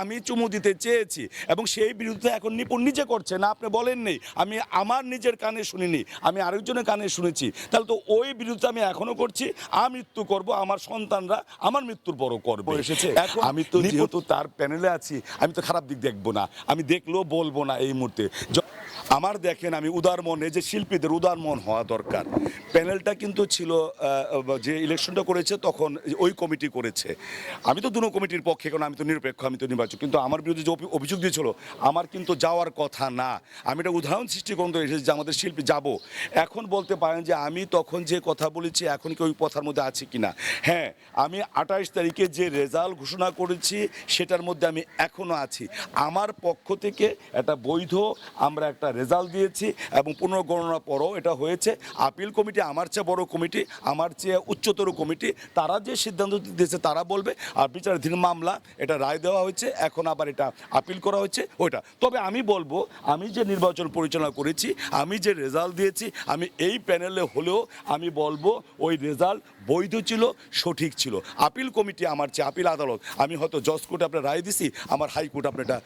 আমি চুমু দিতে চেয়েছি এবং সেই বিরুদ্ধে এখন নিপুণ নিজে করছে না আপনি বলেন নেই। আমি আমার নিজের কানে শুনিনি আমি আরেকজনের কানে শুনেছি। তাহলে তো ওই বিরুদ্ধে আমি এখনও করছি আমি মৃত্যু করব আমার সন্তানরা আমার মৃত্যুর বড় করবে। এসেছে। এখন আমি তো যেহেতু তার প্যানেলে আছি আমি তো খারাপ দিক দেখব না আমি দেখলেও বলব না এই মুহূর্তে। আমার দেখেন, আমি উদার মন, যে শিল্পীদের উদার মন হওয়া দরকার। প্যানেলটা কিন্তু ছিল যে ইলেকশনটা করেছে, তখন ওই কমিটি করেছে। আমি তো দুনো কমিটির পক্ষে, কারণ আমি তো নিরপেক্ষ, আমি তো নির্বাচক। কিন্তু আমার বিরুদ্ধে যে অভি- অভিযোগ দিয়েছিল, আমার কিন্তু যাওয়ার কথা না। আমি এটা উদাহরণ সৃষ্টি করতে এসেছি যে আমাদের শিল্পী যাব। এখন বলতে পারেন যে, আমি তখন যে কথা বলেছি, এখন কি ওই কথার মধ্যে আছে কিনা? হ্যাঁ আমি আঠাশ তারিখে যে রেজাল্ট ঘোষণা করেছি, সেটার মধ্যে আমি এখনও আছি। আমার পক্ষ থেকে একটা বৈধ, আমরা একটা রেজাল্ট দিয়েছি এবং পুনর্গণনা পরও এটা হয়েছে। আপিল কমিটি আমার চেয়ে বড় কমিটি, আমার চেয়ে উচ্চতর কমিটি, তারা যে সিদ্ধান্ত দিয়েছে তারা বলবে, আর বিচারাধীন মামলা, এটা রায় দেওয়া হয়েছে, এখন আবার এটা আপিল করা হয়েছে, ওইটা। তবে আমি বলব, আমি যে নির্বাচন পরিচালনা করেছি, আমি যে রেজাল্ট দিয়েছি, আমি এই প্যানেলে হলেও আমি বলব, ওই রেজাল্ট বৈধ ছিল, সঠিক ছিল। আপিল কমিটি আমার চেয়ে আপিল আদালত, আমি হয়তো জজ কোর্টে আপনার রায় দিছি, আমার হাইকোর্ট আপনার এটা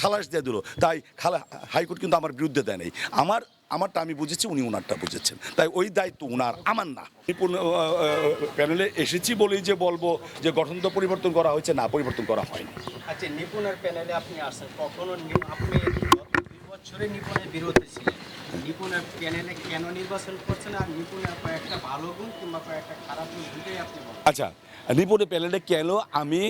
খালাস দিয়ে দিল। তাই খালা হাইকোর্ট কিন্তু আমার বিরুদ্ধে দেয় নাই। আমার আমারটা আমি বুঝেছি উনি ওনারটা বুঝেছেন। তাই ওই দায়িত্ব ওনার আমার না। প্যানেলে এসেছি বলেই যে বলব যে গঠন তো পরিবর্তন করা হয়েছে না পরিবর্তন করা হয়নি। আচ্ছা নিপুণের প্যানেলে আপনি আসেন। কখনো নি- আপনি গত দুই বছরে নিপুণের বিরোধী ছিলেন? প্যানেলে কেন নির্বাচন করছেন? আর নিপুণের কয়েকটা ভালো গুণ কিংবা কয়েকটা খারাপ গুণ? দুটোই আপনি আচ্ছা নিপুণের প্যানেলে কেন আমি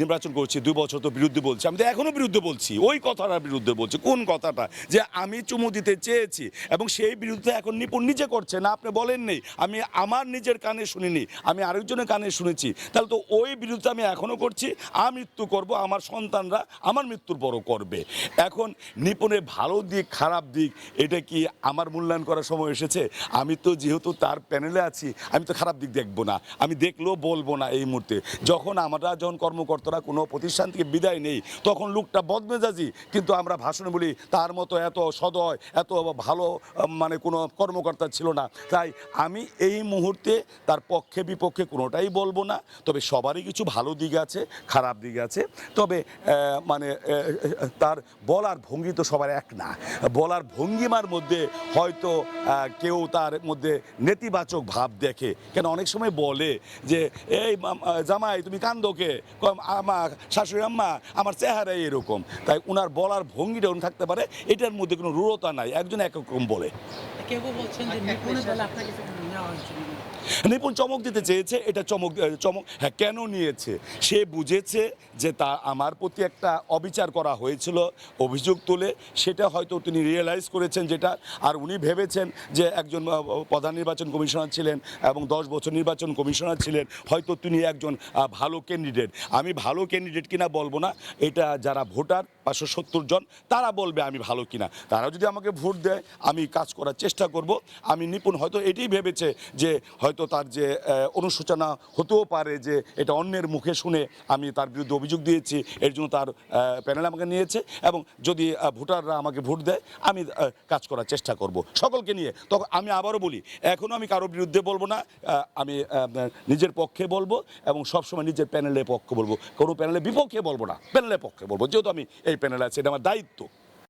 নির্বাচন করছি? দুই বছর তো বিরুদ্ধে বলছি। আমি তো এখনও বিরুদ্ধে বলছি। ওই কথাটার বিরুদ্ধে বলছি। কোন কথাটা? যে আমি চুমু দিতে চেয়েছি এবং সেই বিরুদ্ধে এখন নিপুণ নিজে করছে না, আপনি বলেন নেই। আমি আমার নিজের কানে শুনিনি, আমি আরেকজনের কানে শুনেছি। তাহলে তো ওই বিরুদ্ধে আমি এখনও করছি আমি মৃত্যু করব, আমার সন্তানরা আমার মৃত্যুর বড় করবে। এখন নিপুণের ভালো দিক, খারাপ দিক, এটা কি আমার মূল্যায়ন করার সময় এসেছে? আমি তো যেহেতু তার প্যানেলে আছি, আমি তো খারাপ দিক দেখব না। আমি দেখলেও বলব না এই মুহূর্তে। যখন আমরা যখন কর্মকর্তারা কোনো প্রতিষ্ঠান থেকে বিদায় নেই, তখন লোকটা বদমেজাজি। কিন্তু আমরা ভাষণে বলি, তার মতো এত সদয়, এত ভালো মানে কোনো কর্মকর্তা ছিল না। তাই আমি এই মুহূর্তে তার পক্ষে বিপক্ষে কোনোটাই বলব না। তবে সবারই কিছু ভালো দিক আছে, খারাপ দিক আছে। তবে মানে তার বলার ভঙ্গি তো সবার এক না। বলার ভঙ্গিমার মধ্যে হয়তো কেউ তার মধ্যে নেতিবাচক ভাব দেখে। কেন অনেক সময় বলে যে, এই জামাই, তুমি কান্দোকে আমার শাশুড়ি, আম্মা, আমার চেহারা এরকম। তাই ওনার বলার ভঙ্গিটা উনি থাকতে পারে, এটার মধ্যে কোনো রূঢ়তা নাই। একজন এক রকম বলে। কেউ কেউ বলছেন যে নিপুণের দলে আপনাকে নেওয়া হয়েছিল নিপুণ চমক দিতে চেয়েছে এটা চমক চমক হ্যাঁ কেন নিয়েছে? সে বুঝেছে যে তা আমার প্রতি একটা অবিচার করা হয়েছিল অভিযোগ তুলে সেটা হয়তো তিনি রিয়েলাইজ করেছেন যেটা আর উনি ভেবেছেন যে একজন প্রধান নির্বাচন কমিশনার ছিলেন এবং দশ বছর নির্বাচন কমিশনার ছিলেন হয়তো তিনি একজন ভালো ক্যান্ডিডেট আমি ভালো ক্যান্ডিডেট কিনা বলব না এটা যারা ভোটার পাঁচশো সত্তর জন, তারা বলবে আমি ভালো কিনা। তারা যদি আমাকে ভোট দেয়, আমি কাজ করার চেষ্টা করব। আমি নিপুণ, হয়তো এটাই ভেবেছে যে হয়তো তার যে অনুশোচনা হতেও পারে যে এটা অন্যের মুখে শুনে আমি তার বিরুদ্ধে অভিযোগ দিয়েছি, এর জন্য তার প্যানেল আমাকে নিয়েছে এবং যদি ভোটাররা আমাকে ভোট দেয়, আমি কাজ করার চেষ্টা করব। সকলকে নিয়ে, তখন আমি আবারও বলি এখনও আমি কারও বিরুদ্ধে বলব না আমি নিজের পক্ষে বলব এবং সবসময় নিজের প্যানেলের পক্ষে বলব। কোনো প্যানেলের বিপক্ষে বলব না, প্যানেলের পক্ষে বলব। যেহেতু আমি এই প্যানেলে আছি এটা আমার দায়িত্ব